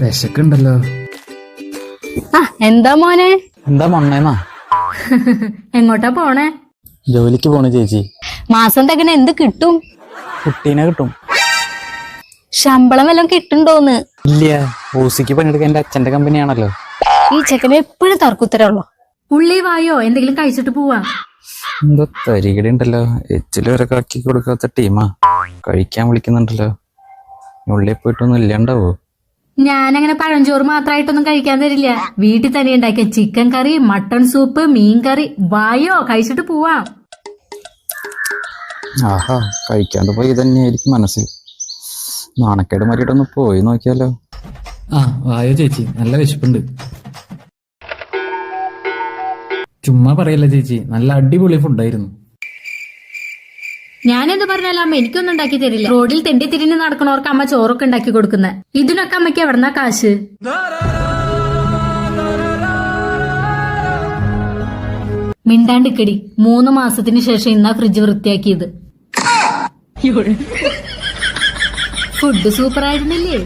വിശക്കുണ്ടല്ലോ. ആ എന്താ മോനെ? എന്താ മണ്ണേന്നാ എങ്ങോട്ടാ പോണേ? ജോലിക്ക് പോണേ ചേച്ചി. മാസം തകന എന്ത് കിട്ടും? കുട്ടീനെ കിട്ടും. ശമ്പളം വല്ലതും കിട്ടുണ്ടോന്ന്? ഇല്ല ഓസിക്ക് പണിയെടുക്കാൻ എന്റെ അച്ഛന്റെ കമ്പനിയാണല്ലോ. ഈ ചെക്കന് എപ്പോഴും തർക്കുത്തരമുള്ളൂ ഉള്ളി വായോ എന്തെങ്കിലും കഴിച്ചിട്ട് പോവാ. എന്തോ തരികട ഉണ്ടല്ലോ. എച്ചിൽ വരെ കാക്കി കൊടുക്കാത്ത ടീമാ. കഴിക്കാൻ വിളിക്കുന്നുണ്ടല്ലോ. ഉള്ളിൽ പോയിട്ടൊന്നും ഇല്ലാണ്ടാവോ? ഞാനങ്ങനെ പഴഞ്ചോറ് മാത്രമായിട്ടൊന്നും കഴിക്കാൻ തരില്ല. വീട്ടിൽ തന്നെ ഉണ്ടാക്കിയ ചിക്കൻ കറി മട്ടൺ സൂപ്പ് മീൻ കറി വായോ കഴിച്ചിട്ട് പോവാം. ആഹാ കഴിക്കാണ്ട് പോയി തന്നെയായിരിക്കും മനസ്സിൽ. നാണക്കേട് മാറിയിട്ടൊന്ന് പോയി നോക്കിയാലോ. ആ വായോ ചേച്ചി നല്ല വിശപ്പുണ്ട്. ചുമ്മാ പറയല്ല ചേച്ചി നല്ല അടിപൊളി ഫുഡായിരുന്നു ഞാനെന്ത് പറഞ്ഞാലും അമ്മ എനിക്കൊന്നും ഉണ്ടാക്കി തരില്ല. റോഡിൽ തെണ്ടി തിരിഞ്ഞ് നടക്കണവർക്ക് അമ്മ ചോറൊക്കെ ഉണ്ടാക്കി കൊടുക്കുന്നത് ഇതിനൊക്കെ അമ്മയ്ക്ക് എവിടെന്നാ കാശ്? മിണ്ടാണ്ടിക്കടി. മൂന്ന് മാസത്തിന് ശേഷം ഇന്നാ ഫ്രിഡ്ജ് വൃത്തിയാക്കിയത്. ഫുഡ് സൂപ്പർ ആയിരുന്നില്ലേ